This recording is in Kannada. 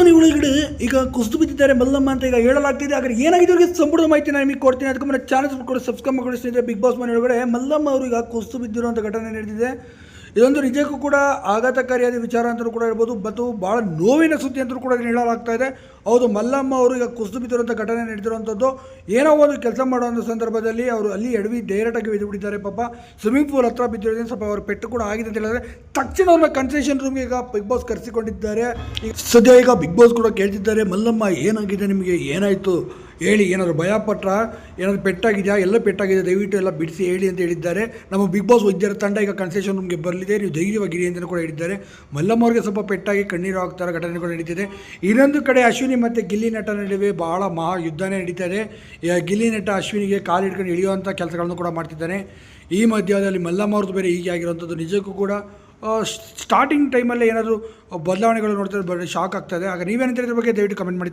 ಮನೆ ಒಳಗಡೆ ಈಗ ಕುಸಿದು ಬಿದ್ದಿದ್ದಾರೆ ಮಲ್ಲಮ್ಮ ಅಂತ ಈಗ ಹೇಳಲಾಗ್ತಿದೆ. ಆದರೆ ಏನಾಗಿದೆ ಅವರಿಗೆ? ಸಂಪೂರ್ಣ ಮಾಹಿತಿ ನಾನು ನಿಮಗೆ ಕೊಡ್ತೀನಿ. ಅದಕ್ಕೆ ಮುನ್ನ ಚಾನಲ್ ಕೂಡ ಸಬ್ಸ್ಕ್ರೈಬ್ ಮಾಡಿ ಸ್ನೇಹಿತರೆ ಬಿಗ್ ಬಾಸ್ ಮನೆ ಒಳಗಡೆ ಮಲ್ಲಮ್ಮ ಅವರು ಈಗ ಕುಸಿದು ಬಿದ್ದಿರುವಂಥ ಘಟನೆ ನಡೆದಿದೆ. ಇದೊಂದು ನಿಜಕ್ಕೂ ಕೂಡ ಆಘಾತಕಾರಿಯಾದ ವಿಚಾರ ಅಂತಲೂ ಕೂಡ ಹೇಳ್ಬೋದು. ಮತ್ತು ಭಾಳ ನೋವಿನ ಸುದ್ದಿ ಅಂತಲೂ ಕೂಡ ಹೇಳಲಾಗ್ತಾ ಇದೆ. ಹೌದು, ಮಲ್ಲಮ್ಮ ಅವರು ಈಗ ಕುಸಿದು ಬಿದ್ದಿರುವಂಥ ಘಟನೆ ನಡೆದಿರುವಂಥದ್ದು. ಏನೋ ಒಂದು ಕೆಲಸ ಮಾಡುವಂಥ ಸಂದರ್ಭದಲ್ಲಿ ಅವರು ಅಲ್ಲಿ ಎಡವಿ ಡೈರೆಕ್ಟಾಗಿ ಬಿದ್ದು ಬಿಟ್ಟಿದ್ದಾರೆ ಪಾಪ. ಸ್ವಿಮ್ಮಿಂಗ್ ಪೂಲ್ ಹತ್ರ ಬಿದ್ದಿರೋದ್ರಿಂದ ಸ್ವಲ್ಪ ಅವ್ರ ಪೆಟ್ಟು ಕೂಡ ಆಗಿದೆ ಅಂತ ಹೇಳಿದ್ರೆ, ತಕ್ಷಣ ಅವ್ರನ್ನ ಕನ್ಸೆಷನ್ ರೂಮ್ಗೆ ಈಗ ಬಿಗ್ ಬಾಸ್ ಕರೆಸಿಕೊಂಡಿದ್ದಾರೆ. ಸದ್ಯ ಈಗ ಬಿಗ್ ಬಾಸ್ ಕೂಡ ಕೇಳ್ತಿದ್ದಾರೆ, ಮಲ್ಲಮ್ಮ, ಏನಾಗಿದೆ ನಿಮಗೆ? ಏನಾಯಿತು? ಹೇಳಿ, ಏನಾದರೂ ಭಯ ಏನಾದರೂ ಏನಾದ್ರು ಪೆಟ್ಟಾಗಿದೆಯಾ? ಎಲ್ಲ ಪೆಟ್ಟಾಗಿದೆ, ದಯವಿಟ್ಟು ಎಲ್ಲ ಬಿಡಿಸಿ ಹೇಳಿ ಅಂತ ಹೇಳಿದ್ದಾರೆ. ನಮ್ಮ ಬಿಗ್ ಬಾಸ್ ವೈದ್ಯರ ತಂಡ ಈಗ ಕನ್ಸೆಷನ್ ರೂಮ್ಗೆ ಬರಲಿದೆ, ನೀವು ಧೈರ್ಯವಾಗಿರಿ ಅಂತ ಕೂಡ ಹೇಳಿದ್ದಾರೆ. ಮಲ್ಲಮ್ಮ ಅವ್ರಿಗೆ ಸ್ವಲ್ಪ ಪೆಟ್ಟಾಗಿ ಕಣ್ಣೀರು ಹಾಕ್ತಾರ ಘಟನೆ ಕೂಡ ನಡೀತಿದೆ. ಇನ್ನೊಂದು ಕಡೆ ಅಶ್ವಿನಿ ಮತ್ತು ಗಿಲ್ಲಿ ನಟ ನಡುವೆ ಬಹಳ ಮಹಾ ಯುದ್ಧನೇ ನಡೀತಾ ಇದೆ ಗಿಲ್ಲಿ ನಟ ಅಶ್ವಿನಿಗೆ ಕಾಲು ಹಿಡ್ಕೊಂಡು ಇಳಿಯುವಂಥ ಕೆಲಸಗಳನ್ನು ಕೂಡ ಮಾಡ್ತಿದ್ದಾನೆ. ಈ ಮಧ್ಯದಲ್ಲಿ ಮಲ್ಲಮ್ಮ ಅವ್ರದ್ದು ಬೇರೆ ಹೀಗೆ ಆಗಿರುವಂಥದ್ದು ನಿಜಕ್ಕೂ ಕೂಡ ಸ್ಟಾರ್ಟಿಂಗ್ ಟೈಮಲ್ಲೇ ಏನಾದರೂ ಬದಲಾವಣೆಗಳು ನೋಡ್ತಾರೆ ಬರೀ ಶಾಕ್ ಆಗ್ತದೆ. ಆಗ ನೀವೇನಂತ ಇದ್ರ ಬಗ್ಗೆ ದಯವಿಟ್ಟು ಕಮೆಂಟ್ ಮಾಡಿ.